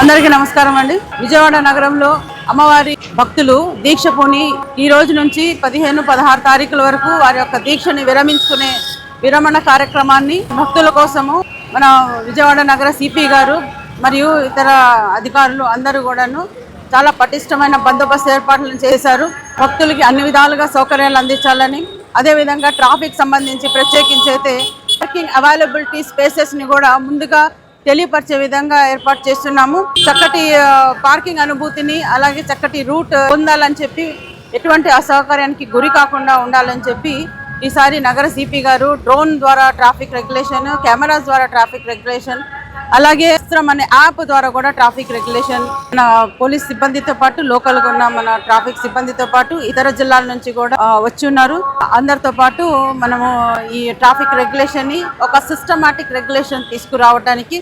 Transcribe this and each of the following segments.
అందరికీ నమస్కారం అండి. విజయవాడ నగరంలో అమ్మవారి భక్తులు దీక్ష పోని ఈ రోజు నుంచి పదిహేను పదహారు తారీఖుల వరకు వారి యొక్క దీక్షని విరమించుకునే విరమణ కార్యక్రమాన్ని భక్తుల కోసము మన విజయవాడ నగర సిపి గారు మరియు ఇతర అధికారులు అందరూ కూడాను చాలా పటిష్టమైన బందోబస్తు ఏర్పాట్లను చేశారు. భక్తులకి అన్ని విధాలుగా సౌకర్యాలు అందించాలని అదేవిధంగా ట్రాఫిక్ సంబంధించి ప్రత్యేకించి అయితే పార్కింగ్ అవైలబిలిటీ స్పేసెస్ని కూడా ముందుగా తెలియపరిచే విధంగా ఏర్పాటు చేస్తున్నాము. చక్కటి పార్కింగ్ అనుభూతిని అలాగే చక్కటి రూట్ పొందాలని చెప్పి ఎటువంటి అసౌకర్యానికి గురి కాకుండా ఉండాలని చెప్పి ఈసారి నగర సిపి గారు డ్రోన్ ద్వారా ట్రాఫిక్ రెగ్యులేషన్ కెమెరాస్ ద్వారా ట్రాఫిక్ రెగ్యులేషన్ అలాగే అస్త్రం అనే యాప్ ద్వారా కూడా ట్రాఫిక్ రెగ్యులేషన్ మన పోలీస్ సిబ్బందితో పాటు లోకల్గా ఉన్న మన ట్రాఫిక్ సిబ్బందితో పాటు ఇతర జిల్లాల నుంచి కూడా వచ్చి ఉన్నారు అందరితో పాటు మనము ఈ ట్రాఫిక్ రెగ్యులేషన్ని ఒక సిస్టమాటిక్ రెగ్యులేషన్ తీసుకురావడానికి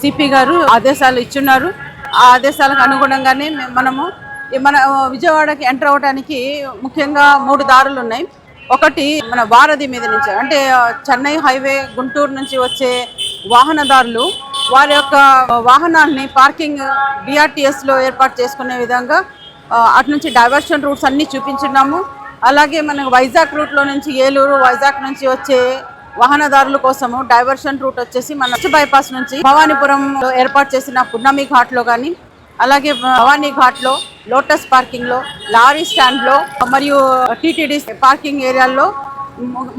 సిపి గారు ఆదేశాలు ఇచ్చున్నారు. ఆ ఆదేశాలకు అనుగుణంగానే మనము మన విజయవాడకి ఎంటర్ అవ్వడానికి ముఖ్యంగా మూడు దారులు ఉన్నాయి. ఒకటి మన వారధి మీద నుంచి అంటే చెన్నై హైవే గుంటూరు నుంచి వచ్చే వాహనదారులు వారి యొక్క వాహనాల్ని పార్కింగ్ డిఆర్టీఎస్లో ఏర్పాటు చేసుకునే విధంగా అటు నుంచి డైవర్షన్ రూట్స్ అన్ని చూపించున్నాము. అలాగే మనకు వైజాగ్ రూట్లో నుంచి ఏలూరు వైజాగ్ నుంచి వచ్చే వాహనదారుల కోసము డైవర్షన్ రూట్ వచ్చేసి మన బైపాస్ నుంచి భవానీపురం ఏర్పాటు చేసిన పున్నమి ఘాట్లో కానీ అలాగే భవానీ ఘాట్లో లోటస్ పార్కింగ్లో లారీ స్టాండ్లో మరియు టీటీడీ పార్కింగ్ ఏరియాల్లో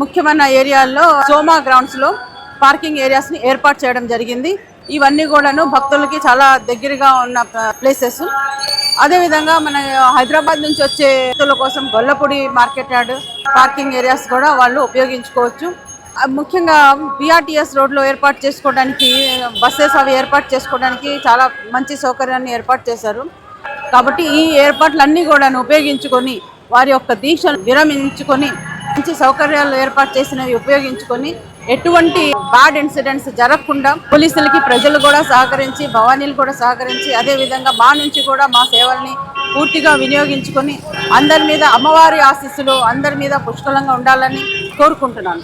ముఖ్యమైన ఏరియాల్లో సోమా గ్రౌండ్స్లో పార్కింగ్ ఏరియాస్ని ఏర్పాటు చేయడం జరిగింది. ఇవన్నీ కూడాను భక్తులకి చాలా దగ్గరగా ఉన్న ప్లేసెస్. అదేవిధంగా మన హైదరాబాద్ నుంచి వచ్చే భక్తుల కోసం Gollapudi market yard parking areas కూడా వాళ్ళు ఉపయోగించుకోవచ్చు. ముఖ్యంగా బిఆర్టీఎస్ రోడ్లో ఏర్పాటు చేసుకోవడానికి బస్సెస్ అవి ఏర్పాటు చేసుకోవడానికి చాలా మంచి సౌకర్యాన్ని ఏర్పాటు చేశారు. కాబట్టి ఈ ఏర్పాట్లన్నీ కూడా ఉపయోగించుకొని వారి యొక్క దీక్షను విరమించుకొని మంచి సౌకర్యాలు ఏర్పాటు చేసినవి ఉపయోగించుకొని ఎటువంటి బ్యాడ్ ఇన్సిడెంట్స్ జరగకుండా పోలీసులకి ప్రజలు కూడా సహకరించి భవానీలు కూడా సహకరించి అదే విధంగా మా నుంచి కూడా మా సేవల్ని పూర్తిగా వినియోగించుకొని అందరి మీద అమ్మవారి ఆశీస్సులు అందరి మీద పుష్కలంగా ఉండాలని కోరుకుంటున్నాను.